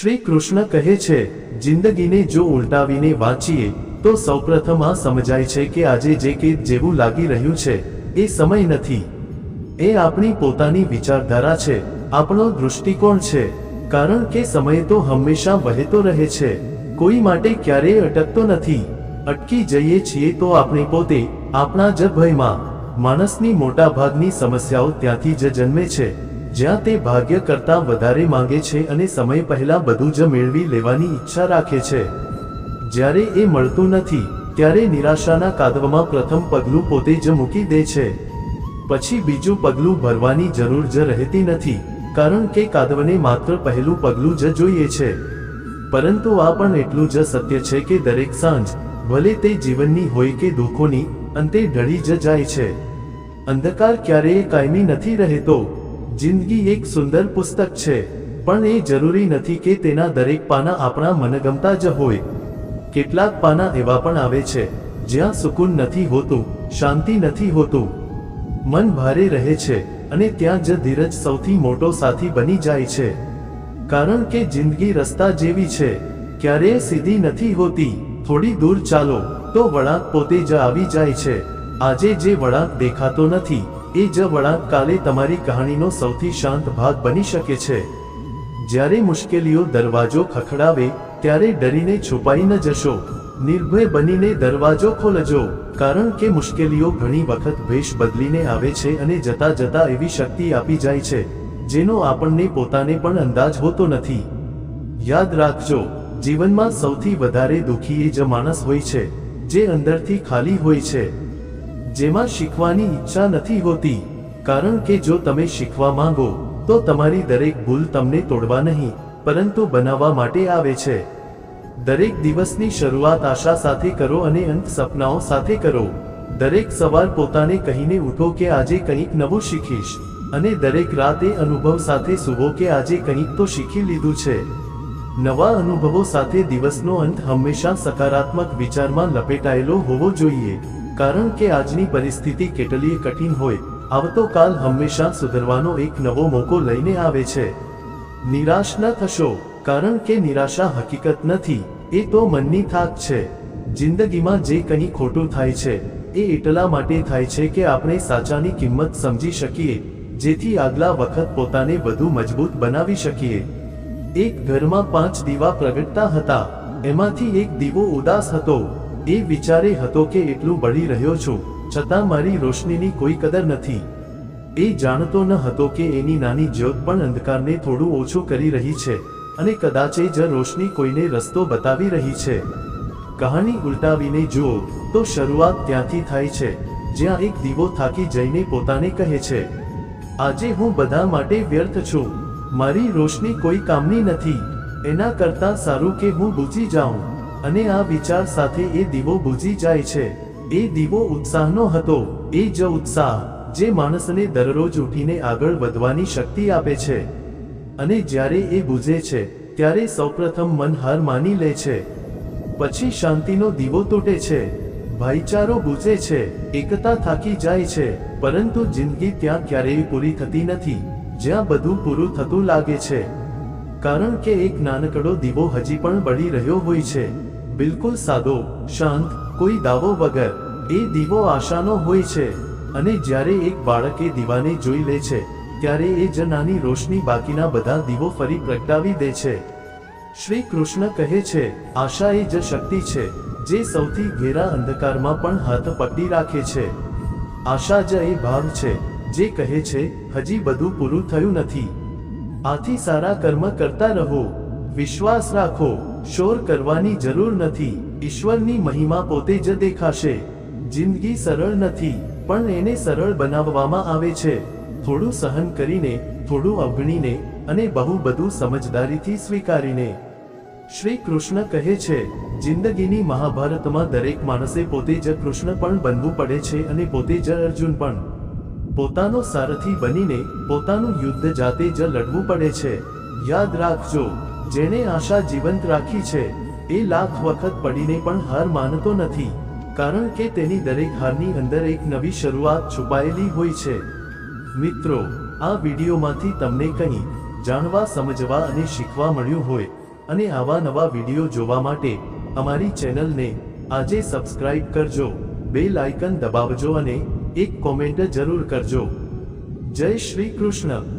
શ્રી કૃષ્ણ કહે છે, જિંદગીને જો ઉલટાવીને વાંચીએ, તો સૌપ્રથમ આ સમજાય છે કે આજે જે કે જેવું લાગી રહ્યું છે, એ સમય નથી. એ આપણી પોતાની વિચારધારા છે, આપણો દૃષ્ટિકોણ છે, કારણ કે સમય તો હંમેશા વહેતો રહે છે. કોઈ માટે ક્યારેય અટકતો નથી. અટકી જઈએ છીએ તો આપણે પોતે, આપણા જ ભયમાં, માણસની મોટા ભાગની સમસ્યાઓ ત્યાંથી જ જન્મે છે. જ્યાં તે ભાગ્ય કરતાં વધારે માંગે છે અને સમય પહેલા બધું જ મેળવી લેવાની ઈચ્છા રાખે છે. જ્યારે એ મળતું નથી, ત્યારે નિરાશાના કાદવમાં પ્રથમ પગલું પોતે જ મૂકી દે છે. પછી બીજું પગલું ભરવાની જરૂર જ રહેતી નથી, કારણ કે કાદવને માત્ર પહેલું પગલું જ જોઈએ છે. પરંતુ આ પણ એટલું જ સત્ય છે કે દરેક સાંજ, ભલે તે જીવનની હોય કે દુઃખોની, અંતે ઢળી જ જાય છે. અંધકાર ક્યારેય કાયમી નથી રહેતો. જિંદગી એક સુંદર પુસ્તક છે, પણ એ જરૂરી નથી કે તેના દરેક પાના આપણા મનગમતા જ હોય. કેટલાક પાના એવા પણ આવે છે, જ્યાં સુકૂન નથી હોતું, શાંતિ નથી હોતું. મન ભારે રહે છે અને ત્યાં જ ધીરજ સૌથી મોટો સાથી બની જાય છે. કારણ કે જિંદગી રસ્તા જેવી છે, ક્યારેય સીધી નથી હોતી, થોડી દૂર ચાલો, તો વળાંક પોતે જ આવી જાય છે. આજે જે વળાંક દેખાતો નથી એ જ વળાંક કાલે તમારી કહાણીનો સૌથી શાંત ભાગ બની શકે છે. જ્યારે મુશ્કેલીઓ દરવાજો ખખડાવે, ત્યારે ડરીને છુપાઈ ન જશો. નિર્ભય બનીને દરવાજો ખોલજો, કારણ કે મુશ્કેલીઓ ઘણી વખત ભેષ બદલીને આવે છે અને જતા જતા એવી શક્તિ આપી જાય છે, જેનો આપણને પોતાને પણ અંદાજ હોતો નથી. યાદ રાખજો, જીવનમાં સૌથી વધારે દુઃખી એ જ માણસ હોય છે, જે અંદરથી ખાલી હોય છે. જેમાં શીખવાની ઈચ્છા નથી હોતી. કારણ કે જો તમે શીખવા માંગો, તો તમારી દરેક ભૂલ તમને તોડવા નહીં, પરંતુ બનાવવા માટે આવે છે. દરેક દિવસની શરૂઆત આશા સાથે કરો અને અંત સપનાઓ સાથે કરો. દરેક સવાર પોતાને કહીને ઉઠો કે આજે કંઈક નવું શીખીશ, અને દરેક રાત અનુભવ સાથે સુવો કે આજે કંઈક તો શીખી લીધું છે. નવા અનુભવો સાથે દિવસનો અંત હંમેશા સકારાત્મક વિચારમાં લપેટાયેલો હોવો જોઈએ. કારણ કે આજની પરિસ્થિતિ કેટલીય કઠિન હોય, આવતો કાલ હંમેશા સુધરવાનો એક નવો મોકો લઈને આવે છે. નિરાશ ન થશો, કારણ કે નિરાશા હકીકત નથી, એ તો મનની થાક છે. જિંદગીમાં જે કંઈ ખોટું થાય છે, એ એટલા માટે થાય છે કે આપણે સાચાની કિંમત સમજી શકીએ, જેથી આગલા વખત પોતાને વધુ મજબૂત બનાવી શકીએ. એક ઘરમાં પાંચ દીવા પ્રગટતા હતા, એમાંથી એક દીવો ઉદાસ હતો. એ વિચારે હતો કે એટલું બળી રહ્યો છું, છતાં મારી રોશનીની કોઈ કદર નથી. એ જાણતો ન હતો કે એની નાની જ્યોત પણ અંધકારને થોડું ઓછું કરી રહી છે, અને કદાચ જ રોશની કોઈને રસ્તો બતાવી રહી છે. કહાની ઉલટાવીને જુઓ, તો શરૂઆત ત્યાંથી થાય છે, જ્યાં એક દીવો થાકી જઈને પોતાને કહે છે, આજે હું બધા માટે વ્યર્થ છું. મારી રોશની કોઈ કામની નથી. એના કરતાં સારું કે હું બૂજી જાઉં. અને આ વિચાર સાથે એ દીવો બુજી જાય છે. એ દીવો ઉત્સાહનો હતો. એ જ ઉત્સાહ જે માણસને દરરોજ ઉઠીને આગળ વધવાની શક્તિ આપે છે. અને જ્યારે એ બુઝે છે, ત્યારે સૌપ્રથમ મન હાર માની લે છે. પછી શાંતિનો દીવો તૂટે છે. ભાઈચારો બુઝે છે. એકતા થાકી જાય છે. પરંતુ જિંદગી ત્યાં ક્યારેય પૂરી થતી નથી. જ્યાં બધું પૂરું થતું લાગે છે. કારણ કે એક નાનકડો દીવો હજી પણ બળી રહ્યો હોય છે. બિલકુલ સાદો, શાંત, કોઈ દાવો વગર. એ દીવો આશાનો હોય છે. અને જ્યારે એક બાળક એ દીવાને જોઈ લે છે, ત્યારે એ જ નાની રોશની બાકીના બધા દીવો ફરી પ્રગટાવી દે છે. શ્રી કૃષ્ણ કહે છે, આશા એ જ શક્તિ છે, જે સૌથી ઘેરા અંધકારમાં પણ હાથ પકડી રાખે છે. આશા જ એ ભાવ છે, જે કહે છે, હજી બધું પૂરું થયું નથી. આથી સારા કર્મ કરતા રહો. વિશ્વાસ રાખો. શોર કરવાની જરૂર નથી. ઈશ્વરની મહિમા પોતે જ દેખાશે. જિંદગી સરળ નથી, પણ એને સરળ બનાવવામાં આવે છે. થોડું સહન કરીને, થોડું અવગણીને અને બહુ બધું સમજદારીથી સ્વીકારીને. શ્રી કૃષ્ણ કહે છે, જિંદગીની મહાભારતમાં દરેક માણસે પોતે જ કૃષ્ણ પણ બનવું પડે છે અને પોતે જ અર્જુન પણ. પોતાનો સારથી બનીને પોતાનું યુદ્ધ જાતે જ લડવું પડે છે. યાદ રાખજો જેણે આશા જીવંત રાખી છે, એ લાખ વખત પડીને પણ હાર માનતો નથી, કારણ કે તેની દરેક હારની અંદર એક નવી શરૂઆત છુપાયેલી હોય છે. મિત્રો, આ વિડીયોમાંથી તમને કંઈ જાણવા, સમજવા અને શીખવા મળ્યું હોય, અને આવા નવા વીડિયો જોવા માટે અમારી ચેનલને આજે સબસ્ક્રાઇબ કરજો, બેલ આઇકન દબાવજો અને એક કોમેન્ટ જરૂર કરજો. જય શ્રી કૃષ્ણ.